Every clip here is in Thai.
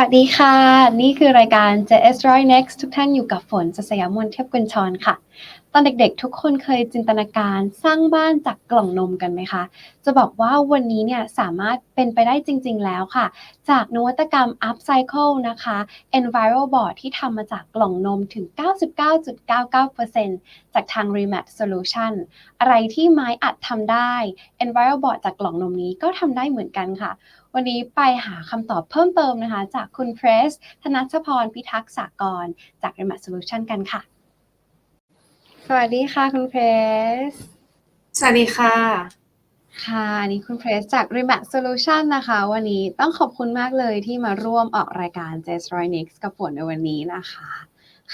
สวัสดีค่ะ นี่คือรายการ JS Roy Next ทุกท่านอยู่กับฝนจัสยามนเทียบกุญชรค่ะ ตอนเด็กๆ ทุกคนเคยจินตนาการสร้างบ้านจากกล่องนมกันไหมคะ จะบอกว่าวันนี้เนี่ยสามารถเป็นไปได้จริงๆแล้วค่ะ จากนวัตกรรม Upcycle นะคะ EnviroBoard ที่ทำมาจากกล่องนมถึง 99.99%จากทาง Remat Solution อะไรที่ไม้อัดทำได้ EnviroBoard จากกล่องนมนี้ก็ทำได้เหมือนกันค่ะวันนี้ไปหาคำตอบเพิ่มเติมนะคะ จากคุณเพรส ธนัชพร พิทักษ์สากร จาก Remat Solution กันค่ะ สวัสดีค่ะคุณเพรส สวัสดีค่ะ ค่ะอันนี่คุณเพรสจาก Remat Solution นะคะ วันนี้ต้องขอบคุณมากเลยที่มาร่วมออกรายการ j s r o y Next กับฝนในวันนี้นะคะ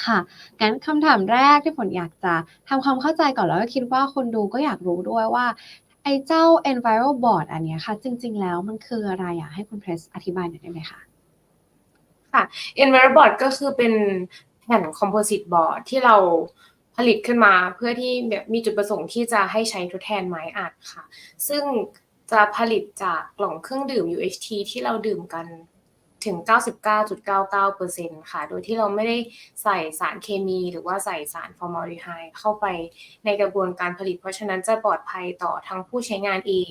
ค่ะงั้นคำถามแรกที่ฝนอยากจะทำความเข้าใจก่อนแล้วก็คิดว่าคนดูก็อยากรู้ด้วยว่า ไอ้เจ้า Enviro Board อันเนี้ยค่ะ จริง ๆ แล้วมันคืออะไรอยากให้คุณเพรสอธิบายหน่อยได้ไหมคะค่ะ Enviroboard ก็คือเป็นแผ่นคอมโพสิตบอร์ดที่เรา ผลิตขึ้นมาเพื่อที่แบบมีจุดประสงค์ที่จะให้ใช้ทดแทนไม้อัดค่ะ ซึ่งจะผลิตจากกล่องเครื่องดื่ม UHT ที่เราดื่มกันถึง 99.99%ค่ะ โดยที่เราไม่ได้ใส่สารเคมีหรือว่าใส่สารฟอร์มาลดีไฮด์เข้าไปในกระบวนการผลิต เพราะฉะนั้นจะปลอดภัยต่อทั้งผู้ใช้งานเอง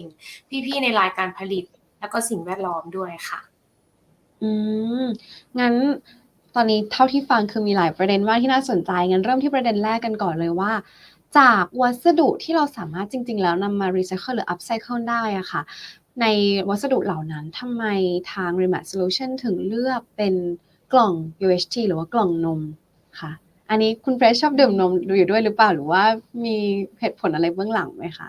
พี่ๆ ในรายการผลิต แล้วก็สิ่งแวดล้อมด้วยค่ะ อืม งั้น ตอนนี้เท่าที่ฟังคือมีหลายประเด็นมากที่น่าสนใจงั้นเริ่มที่ประเด็นแรกกันก่อนเลยว่า จากวัสดุที่เราสามารถจริง ๆ แล้วนำมารีไซเคิลหรืออัพไซเคิลได้อะค่ะ ในวัสดุเหล่านั้นทำไมทาง Remat Solution ถึงเลือกเป็นกล่อง UHT หรือว่ากล่องนมคะอันนี้คุณเฟรชชอบดื่มนมดูอยู่ด้วยหรือเปล่าหรือว่ามีเหตุผลอะไรเบื้องหลังไหมคะ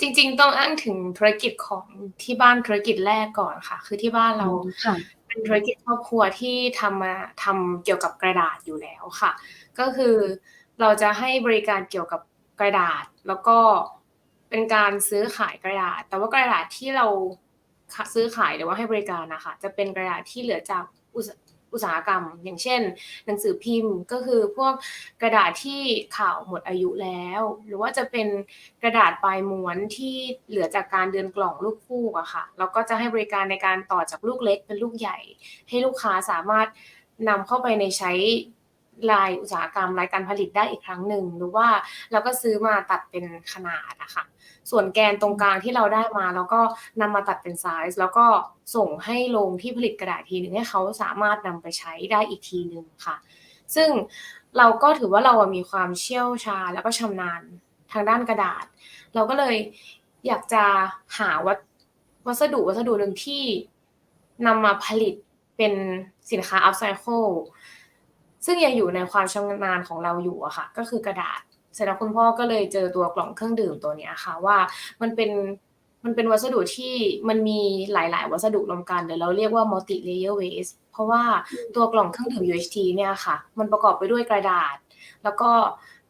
จริง ๆ ต้องอ้างถึงธุรกิจของที่บ้านธุรกิจแรกก่อนค่ะ คือที่บ้านเราค่ะ เป็นธุรกิจครอบครัวที่ทำมาทำเกี่ยวกับกระดาษอยู่แล้วค่ะ ก็คือเราจะให้บริการเกี่ยวกับกระดาษ แล้วก็เป็นการซื้อขายกระดาษ แต่ว่ากระดาษที่เราซื้อขายหรือว่าให้บริการนะคะจะเป็นกระดาษที่เหลือจาก อุตสาหกรรม อย่างเช่น หนังสือพิมพ์ก็คือพวกกระดาษที่ข่าวหมดอายุแล้ว หรือว่าจะเป็นกระดาษปลายม้วนที่เหลือจากการเดินกล่องลูกคู่อะค่ะแล้วก็จะให้บริการในการต่อจากลูกเล็กเป็นลูกใหญ่ ให้ลูกค้าสามารถนำเข้าไปในใช้ ลายอุตสาหกรรมรายการผลิตได้อีกครั้งหนึ่งหรือว่าเราก็ซื้อมาตัดเป็นขนาดนะคะส่วนแกนตรงกลางที่เราได้มาเราก็นำมาตัดเป็นไซส์แล้วก็ส่งให้โรงที่ผลิตกระดาษทีหนึ่งให้เขาสามารถนำไปใช้ได้อีกทีหนึ่งค่ะ ซึ่งเราก็ถือว่าเรามีความเชี่ยวชาญแล้วก็ชำนาญทางด้านกระดาษ เราก็เลยอยากจะหาวัวสดุวัสดุหนึ่งที่นำมาผลิตเป็นสินค้า upcycle ซึ่ งยังอยู่ในความชำนาญของเราอยู่อะค่ะ ก็คือกระดาษเสร็จแล้วคุณพ่อก็เลยเจอตัวกล่องเครื่องดื่มตัวนี้ค่ะว่ามันเป็นมันเป็นวัสดุที่มันมีหลาย ๆ วัสดุรวมกันเดี๋ยวเราเรียกว่า multi layer waste เพราะว่าตัวกล่องเครื่องดื่ม UHT เนี่ยค่ะ มันประกอบไปด้วยกระดาษ แล้วก็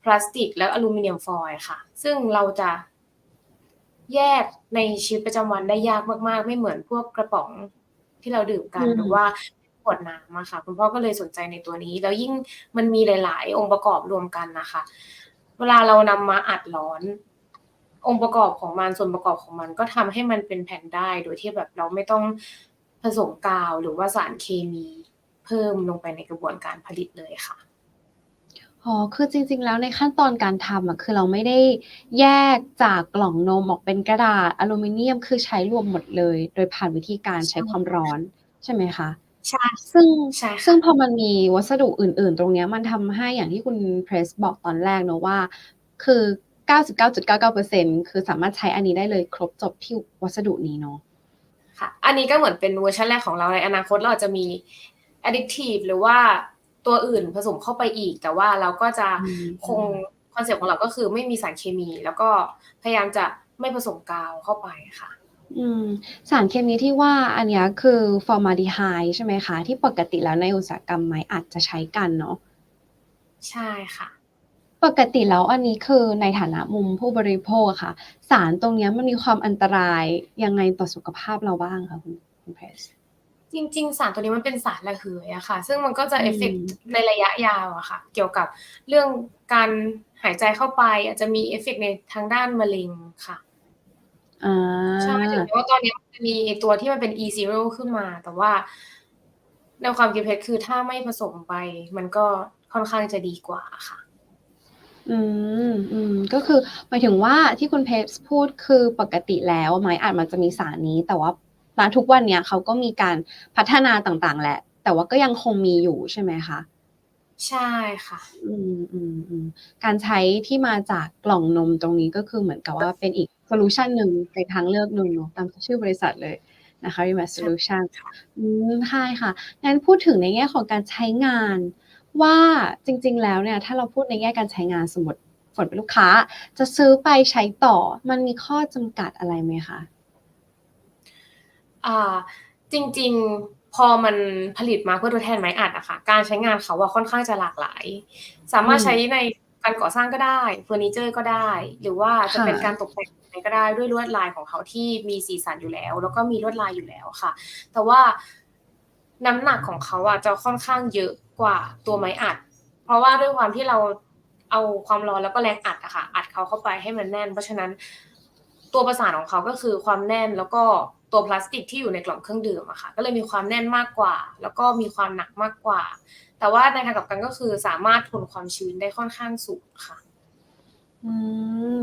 พลาสติก และอลูมิเนียมฟอยล์ค่ะ ซึ่งเราจะแยกในชีวิตประจำวันได้ยากมาก ๆ ไม่เหมือนพวกกระป๋องที่เราดื่มกันอืมหรือว่าข วดน้ำอะค่ะคุณพ่อก็เลยสนใจในตัวนี้ แล้วยิ่งมันมีหลาย ๆ องค์ประกอบรวมกันนะคะ เวลาเรานำมาอัดร้อน องค์ประกอบของมันส่วนประกอบของมันก็ทำให้มันเป็นแผ่นได้ โดยที่แบบเราไม่ต้องผสมกาวหรือว่าสารเคมีเพิ่มลงไปในกระบวนการผลิตเลยค่ะอ๋อ คือจริง ๆ แล้วในขั้นตอนการทำอะ คือเราไม่ได้แยกจากกล่องนมออกเป็นกระดาษอลูมิเนียม คือใช้รวมหมดเลย โดยผ่านวิธีการใช้ความร้อนใช่ไหมคะ ใช่ ซึ่ง ใช่ค่ะซึ่งพอมันมีวัสดุอื่น ๆ ตรงเนี้ย มันทำให้อย่างที่คุณเพรสบอกตอนแรกเนอะว่า คือ 99.99%คือสามารถใช้อันนี้ได้เลยครบจบที่วัสดุนี้เนาะ ค่ะ อันนี้ก็เหมือนเป็นเวอร์ชันแรกของเรา ในอนาคตเราอาจจะมี additive หรือว่าตัวอื่นผสมเข้าไปอีก แต่ว่าเราก็จะอืมคงคอนเซ็ปต์ของเรา ก็คือไม่มีสารเคมี แล้วก็พยายามจะไม่ผสมกาวเข้าไปค่ะ อืม สารเคมีที่ว่าอันเนี้ยคือฟอร์มาลดีไฮด์ใช่ไหมคะ ที่ปกติแล้วในอุตสาหกรรมไม้อาจจะใช้กันเนาะ ใช่ค่ะ ปกติแล้วอันนี้คือในฐานะมุมผู้บริโภคอะค่ะ สารตรงเนี้ยมันมีความอันตรายยังไงต่อสุขภาพเราบ้างคะคุณคุณเพรสจริง ๆ สารตัวนี้มันเป็นสารระเหยอะค่ะ ซึ่งมันก็จะอืมเอฟเฟกในระยะยาวอะค่ะ เกี่ยวกับเรื่องการหายใจเข้าไป อาจจะมีเอฟเฟกในทางด้านมะเร็งค่ะ อ่า ใช่ถึงแม้ว่าตอนนี้มันจะมีไอ้ตัวที่มันเป็น e zero ขึ้นมา แต่ว่าในความคิดเพชรคือถ้าไม่ผสมไป มันก็ค่อนข้างจะดีกว่าค่ะ อืมอืมก็คือหมายถึงว่าที่คุณเพปส์พูดคือปกติแล้วไม้อาจมันจะมีสารนี้ แต่ว่าณทุกวันเนี้ยเขาก็มีการพัฒนาต่างๆแหละ แต่ว่าก็ยังคงมีอยู่ใช่ไหมคะใช่ค่ะ อืมอืมอืมการใช้ที่มาจากกล่องนมตรงนี้ก็คือเหมือนกับว่าเป็นอีก โซลูชันหนึ่งในทางเลือกหนึ่งเนอะตามชื่อบริษัทเลยนะคะ Rematch Solution อืมใช่ค่ะงั้นพูดถึงในแง่ของการใช้งานว่าจริง ๆ แล้วเนี่ยถ้าเราพูดในแง่การใช้งานสมมติฝนเป็นลูกค้า จะซื้อไปใช้ต่อมันมีข้อจำกัดอะไรไหมคะอ่าจริง ๆพอมันผลิตมาเพื่อทดแทนไม้อัดอะค่ะการใช้งานเขาอะค่อนข้างจะหลากหลาย สามารถอืมใช้ใน การก่อสร้างก็ได้เฟอร์นิเจอร์ก็ได้ หรือว่าจะเป็นการตกแต่งอะไรก็ได้ด้วยลวดลายของเขาที่มีสีสันอยู่แล้ว แล้วก็มีลวดลายอยู่แล้วค่ะ แต่ว่าน้ำหนักของเขาอะจะค่อนข้างเยอะกว่าตัวไม้อัด เพราะว่าด้วยความที่เราเอาความร้อนแล้วก็แรงอัดอะค่ะ อัดเขาเข้าไปให้มันแน่น เพราะฉะนั้นตัวประสานของเขาก็คือความแน่นแล้วก็ ตัวพลาสติกที่อยู่ในกล่องเครื่องดื่มอะค่ะก็เลยมีความแน่นมากกว่า แล้วก็มีความหนักมากกว่า แต่ว่าในทางกลับกันก็คือสามารถทนความชื้นได้ค่อนข้างสูงค่ะอืม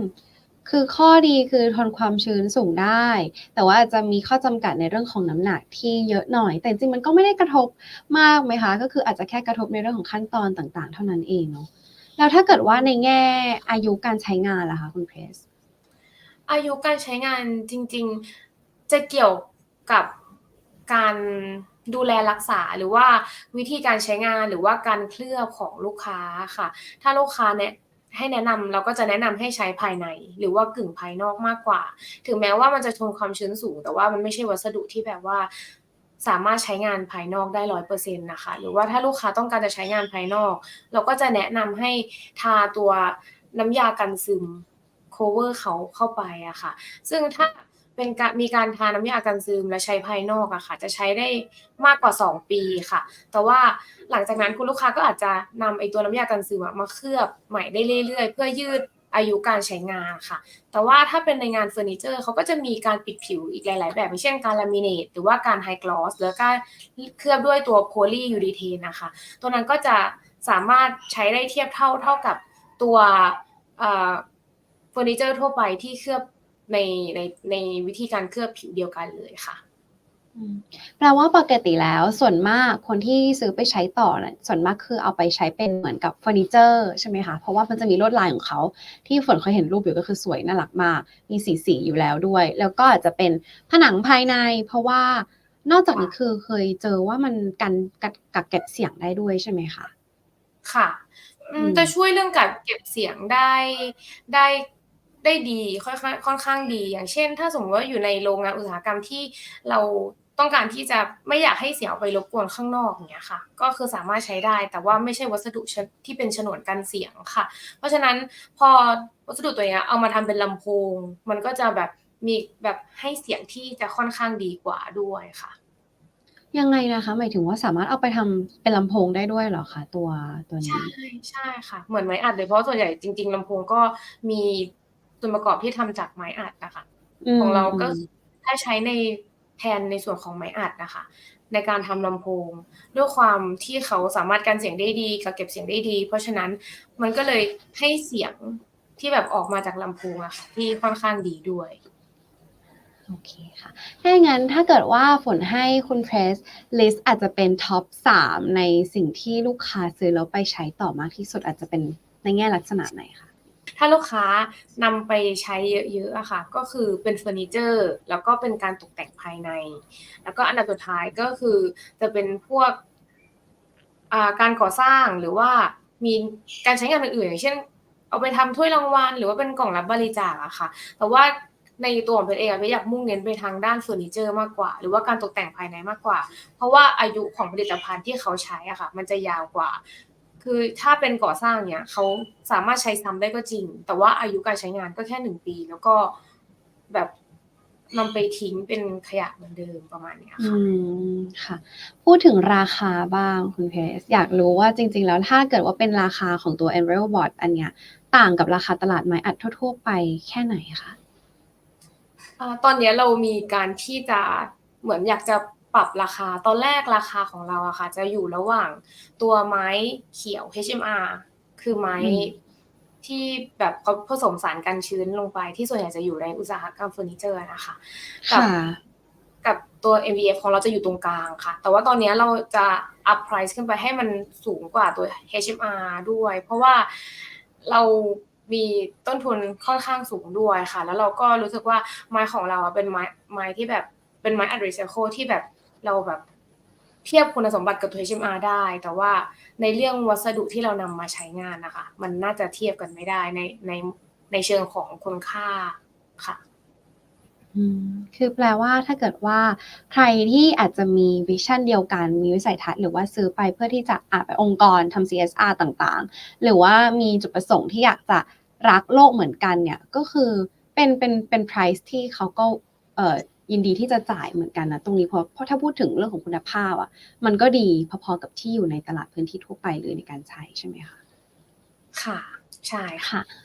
คือข้อดีคือทนความชื้นสูงได้ แต่ว่าอาจจะมีข้อจำกัดในเรื่องของน้ำหนักที่เยอะหน่อย แต่จริงๆมันก็ไม่ได้กระทบมากไหมคะ ก็คืออาจจะแค่กระทบในเรื่องของขั้นตอนต่าง ๆ เท่านั้นเองเนาะแล้วถ้าเกิดว่าในแง่อายุการใช้งานล่ะคะคุณเพรสอายุการใช้งานจริง ๆ จะเกี่ยวกับการดูแลรักษาหรือว่าวิธีการใช้งานหรือว่าการเคลือบของลูกค้าค่ะ ถ้าลูกค้าเนี่ยให้แนะนำเราก็จะแนะนำให้ใช้ภายใน หรือว่ากึ่งภายนอกมากกว่า ถึงแม้ว่ามันจะทนความชื้นสูง แต่ว่ามันไม่ใช่วัสดุที่แบบว่า สามารถใช้งานภายนอกได้ร้อยเปอร์เซ็นต์นะคะ หรือว่าถ้าลูกค้าต้องการจะใช้งานภายนอก เราก็จะแนะนำให้ทาตัวน้ำยากันซึม cover เขาเข้าไปอะค่ะ ซึ่งถ้า เป็นการมีการทาน้ำยากันซึมและใช้ภายนอกอะค่ะ จะใช้ได้มากกว่า 2 ปีค่ะ แต่ว่าหลังจากนั้นคุณลูกค้าก็อาจจะนำไอตัวน้ำยากันซึมมาเคลือบใหม่ได้เรื่อยๆ เพื่อยืดอายุการใช้งานค่ะ แต่ว่าถ้าเป็นในงานเฟอร์นิเจอร์เขาก็จะมีการปิดผิวอีกหลาย ๆ แบบเช่นการลามิเนตหรือว่าการไฮกลอสหรือการเคลือบด้วยตัวโพลียูดีเทนนะคะ ตัวนั้นก็จะสามารถใช้ได้เทียบเท่าเท่ากับตัวเฟอร์นิเจอร์ทั่วไปที่เคลือบ ในในในวิธีการเคลือบผิวเดียวกันเลยค่ะอืมแปลว่าปกติแล้วส่วนมากคนที่ซื้อไปใช้ต่อน่ะส่วนมากคือเอาไปใช้เป็นเหมือนกับเฟอร์นิเจอร์ใช่ไหมคะ เพราะว่ามันจะมีลวดลายของเขา ที่ฝนเคยเห็นรูปอยู่ก็คือสวยน่ารักมาก มีสีสีอยู่แล้วด้วย แล้วก็อาจจะเป็นผนังภายใน เพราะว่านอกจากนี้คือเคยเจอว่ามันกันกัดกักเก็บเสียงได้ด้วยใช่ไหมคะค่ะอืมอืมจะช่วยเรื่องการเก็บเสียงได้ได้ ได้ดีค่อนข้างค่อนข้างดี อย่างเช่น ถ้าสมมติว่าอยู่ในโรงงานอุตสาหกรรมที่เราต้องการที่จะไม่อยากให้เสียงออกไปรบกวนข้างนอกอย่างเงี้ยค่ะ ก็คือสามารถใช้ได้แต่ว่าไม่ใช่วัสดุชนที่เป็นฉนวนกันเสียงค่ะ เพราะฉะนั้นพอวัสดุตัวเนี้ยเอามาทำเป็นลำโพง มันก็จะแบบมีแบบให้เสียงที่จะค่อนข้างดีกว่าด้วยค่ะ ยังไงนะคะ หมายถึงว่าสามารถเอาไปทำเป็นลำโพงได้ด้วยเหรอคะตัวตัวนี้ใช่ใช่ค่ะ เหมือนไม้อัดเลยเพราะส่วนใหญ่จริง ๆลำโพงก็มี ส่วนประกอบที่ทำจากไม้อัดนะคะมของเราก็ถ้าใช้ในแทนในส่วนของไม้อัดนะคะ ในการทำลำโพง ด้วยความที่เขาสามารถกันเสียงได้ดีกับเก็บเสียงได้ดี เพราะฉะนั้นมันก็เลยให้เสียงที่แบบออกมาจากลำโพงอะค่ะที่ค่อนข้างดีด้วยโอเคค่ะ ถ้าอย่างนั้นถ้าเกิดว่าฝนให้คุณเพรสลิสต์อาจจะเป็นท็อปสามในสิ่งที่ลูกค้าซื้อแล้วไปใช้ต่อมากที่สุดอาจจะเป็นในแง่ลักษณะไหนคะ ถ้าลูกค้านำไปใช้เยอะๆอะค่ะ ก็คือเป็นเฟอร์นิเจอร์แล้วก็เป็นการตกแต่งภายใน แล้วก็อันดับสุดท้ายก็คือจะเป็นพวกการก่อสร้างหรือว่ามีการใช้งานอื่นๆอย่างเช่น เอาไปทำถ้วยรางวัลหรือว่าเป็นกล่องรับบริจาคอะค่ะ แต่ว่าในตัวของเพชรเองเพชรอยากมุ่งเน้นไปทางด้านเฟอร์นิเจอร์มากกว่า หรือว่าการตกแต่งภายในมากกว่า เพราะว่าอายุของผลิตภัณฑ์ที่เขาใช้อะค่ะ มันจะยาวกว่า คือถ้าเป็นก่อสร้างเนี่ยเขาสามารถใช้ซ้ำได้ก็จริง แต่ว่าอายุการใช้งานก็แค่หนึ่งปี แล้วก็แบบนำไปทิ้งเป็นขยะเหมือนเดิมประมาณเนี้ยอืค่ะมค่ะ พูดถึงราคาบ้างคุณเพรสอยากรู้ว่าจริง ๆ แล้วถ้าเกิดว่าเป็นราคาของตัว e m b r y o Bot อันเนี้ยต่างกับราคาตลาดไม้อัดทั่ว ๆ ไปแค่ไหนคะ อ่าตอนเนี้ยเรามีการที่จะเหมือนอยากจะ ปรับราคาตอนแรกราคาของเราอะค่ะ จะอยู่ระหว่างตัวไม้เขียว HMR คือไม้อืมที่แบบเขาผสมสารกันชื้นลงไปที่ส่วนใหญ่จะอยู่ในอุตสาหกรรมเฟอร์นิเจอร์นะคะกัค่ะกับตัว MVF ของเราจะอยู่ตรงกลางค่ะ แต่ว่าตอนนี้เราจะ up price ขึ้นไปให้มันสูงกว่าตัว HMR ด้วย เพราะว่าเรามีต้นทุนค่อนข้างสูงด้วยค่ะ แล้วเราก็รู้สึกว่าไม้ของเราอะเป็นไม้ไม้ที่แบบเป็นไม้อัดรีไซเคิลที่แบบ เราแบบเทียบคุณสมบัติกับตัว HMR ได้ แต่ว่าในเรื่องวัสดุที่เรานำมาใช้งานนะคะ มันน่าจะเทียบกันไม่ได้ในในในเชิงของคุณค่าค่ะคือแปลว่าถ้าเกิดว่าใครที่อาจจะมีวิชั่นเดียวกัน มีวิสัยทัศน์หรือว่าซื้อไปเพื่อที่จะอาจไปองค์กรทำ CSR ต่างๆ หรือว่ามีจุดประสงค์ที่อยากจะรักโลกเหมือนกันเนี่ยก็คือเป็นเป็นเป็น price ที่เขาก็เอ่อ ยินดีที่จะจ่ายเหมือนกันนะตรงนี้เพราะเพราะถ้าพูดถึงเรื่องของคุณภาพอะ มันก็ดีพอๆกับที่อยู่ในตลาดพื้นที่ทั่วไปเลยในการใช้ใช่ไหมคะค่ะใช่ค่ะค่ะ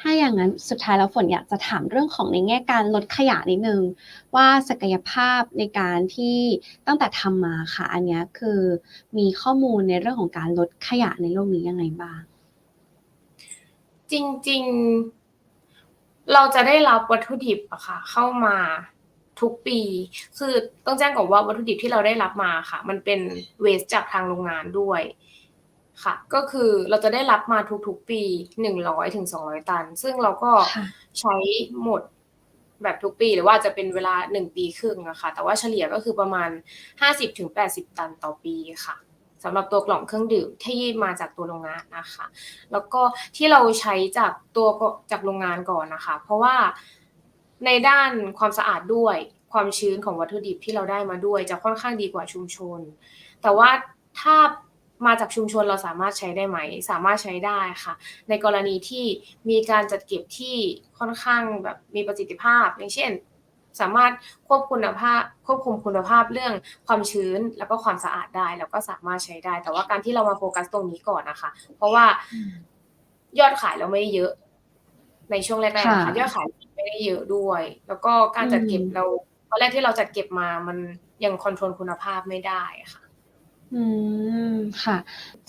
ถ้าอย่างนั้นสุดท้ายแล้วฝนอยากจะถามเรื่องของในแง่การลดขยะนิดนึง ว่าศักยภาพในการที่ตั้งแต่ทำมาค่ะ อันเนี้ยคือมีข้อมูลในเรื่องของการลดขยะในโลกนี้ยังไงบ้าง จริง ๆ เราจะได้รับวัตถุดิบอะค่ะ เข้ามา ทุกปี คือต้องแจ้งก่อนว่าวัตถุดิบที่เราได้รับมาค่ะ มันเป็นเวสจากทางโรงงานด้วยค่ะ ก็คือเราจะได้รับมาทุกๆปีหนึ่งร้อยถึงสองร้อยตัน ซึ่งเราก็ค่ะใช้หมดแบบทุกปีหรือว่าจะเป็นเวลาหนึ่งปีครึ่งอะค่ะแต่ว่าเฉลี่ยก็คือประมาณห้าสิบถึงแปดสิบตันต่อปีค่ะสำหรับตัวกล่องเครื่องดื่มที่มาจากตัวโรงงานนะคะ แล้วก็ที่เราใช้จากตัวจากโรงงานก่อนนะคะ เพราะว่า ในด้านความสะอาดด้วย ความชื้นของวัตถุดิบที่เราได้มาด้วยจะค่อนข้างดีกว่าชุมชน แต่ว่าถ้ามาจากชุมชนเราสามารถใช้ได้ไหม สามารถใช้ได้ค่ะ ในกรณีที่มีการจัดเก็บที่ค่อนข้างแบบมีประสิทธิภาพ อย่างเช่น สามารถควบคุณภาพควบคุมคุณภาพเรื่องความชื้นแล้วก็ความสะอาดได้แล้วก็สามารถใช้ได้ แต่ว่าการที่เรามาโฟกัสตรงนี้ก่อนนะคะ เพราะว่ายอดขายเราไม่เยอะ ในช่วงแรกๆนะคะค่ะยอดขายไม่ได้เยอะด้วย แล้วก็การจัดเก็บอืมเราตอนแรกที่เราจัดเก็บมามันยังคอนโทรลคุณภาพไม่ได้ค่ะ อืมค่ะ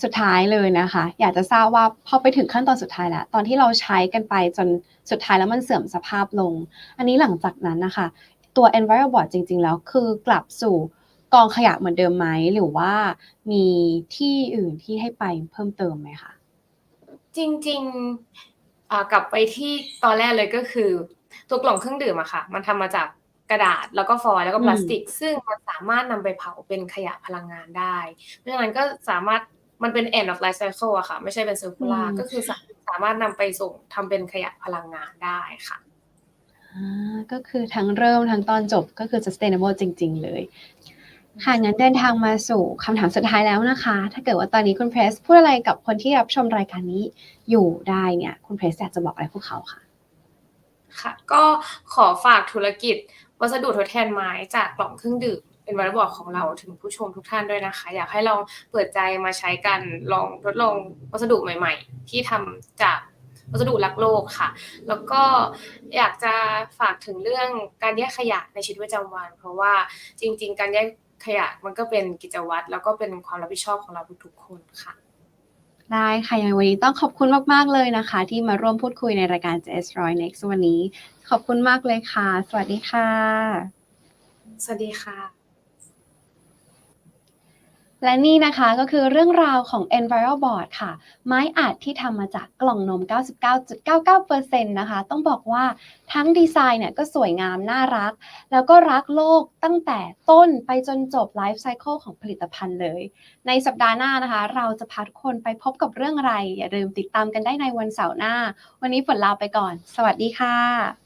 สุดท้ายเลยนะคะ อยากจะทราบว่าพอไปถึงขั้นตอนสุดท้ายแล้วตอนที่เราใช้กันไปจนสุดท้ายแล้วมันเสื่อมสภาพลง อันนี้หลังจากนั้นนะคะ ตัว Enviro Board จริง ๆ แล้วคือกลับสู่กองขยะเหมือนเดิมไหมหรือว่ามีที่อื่นที่ให้ไปเพิ่มเติมไหมคะจริงๆอ่า กลับไปที่ตอนแรกเลยก็คือ ตัวกล่องเครื่องดื่มอะค่ะ มันทำมาจากกระดาษแล้วก็ฟอยล์แล้วก็พลาสติก ซึ่งมันสามารถนำไปเผาเป็นขยะพลังงานได้ เพราะฉะนั้นก็สามารถมันเป็น end of life cycle อะค่ะ ไม่ใช่เป็น circular อืมก็คือสาสามารถนำไปส่งทำเป็นขยะพลังงานได้ค่ะอ่าก็คือทั้งเริ่มทั้งตอนจบก็คือ sustainable จริง ๆ เลย ค่ะงั้นเดินทางมาสู่คำถามสุดท้ายแล้วนะคะ ถ้าเกิดว่าตอนนี้คุณเพรสพูดอะไรกับคนที่รับชมรายการนี้อยู่ได้เนี่ย คุณเพรสอยากจะบอกอะไรพวกเขาค่ะ ค่ะ ก็ขอฝากธุรกิจ วัสดุทดแทนไม้จากกล่องเครื่องดื่มเป็นวัตถุบอกของเราถึงผู้ชมทุกท่านด้วยนะคะ อยากให้ลองเปิดใจมาใช้กันลองทดลองวัสดุใหม่ ๆ ที่ทำจากวัสดุรักโลกค่ะ แล้วก็อยากจะฝากถึงเรื่องการแยกขยะในชีวิตประจำวัน เพราะว่าจริง ๆ การแยก ขยะมันก็เป็นกิจวัตรแล้วก็เป็นความรับผิดชอบของเราทุกๆคนค่ะได้ค่ะยังไงวันนี้ต้องขอบคุณมาก ๆ เลยนะคะ ที่มาร่วมพูดคุยในรายการ JS Roy Next วันนี้ ขอบคุณมากเลยค่ะ สวัสดีค่ะ สวัสดีค่ะ และนี่นะคะก็คือเรื่องราวของ Enviro Board ค่ะ ไม้อัดที่ทำมาจากกล่องนม 99.99%นะคะ ต้องบอกว่าทั้งดีไซน์เนี่ยก็สวยงามน่ารัก แล้วก็รักโลกตั้งแต่ต้นไปจนจบไลฟ์ไซเคิลของผลิตภัณฑ์เลย ในสัปดาห์หน้านะคะ เราจะพาทุกคนไปพบกับเรื่องอะไร อย่าลืมติดตามกันได้ในวันเสาร์หน้า วันนี้ฝนลาไปก่อน สวัสดีค่ะ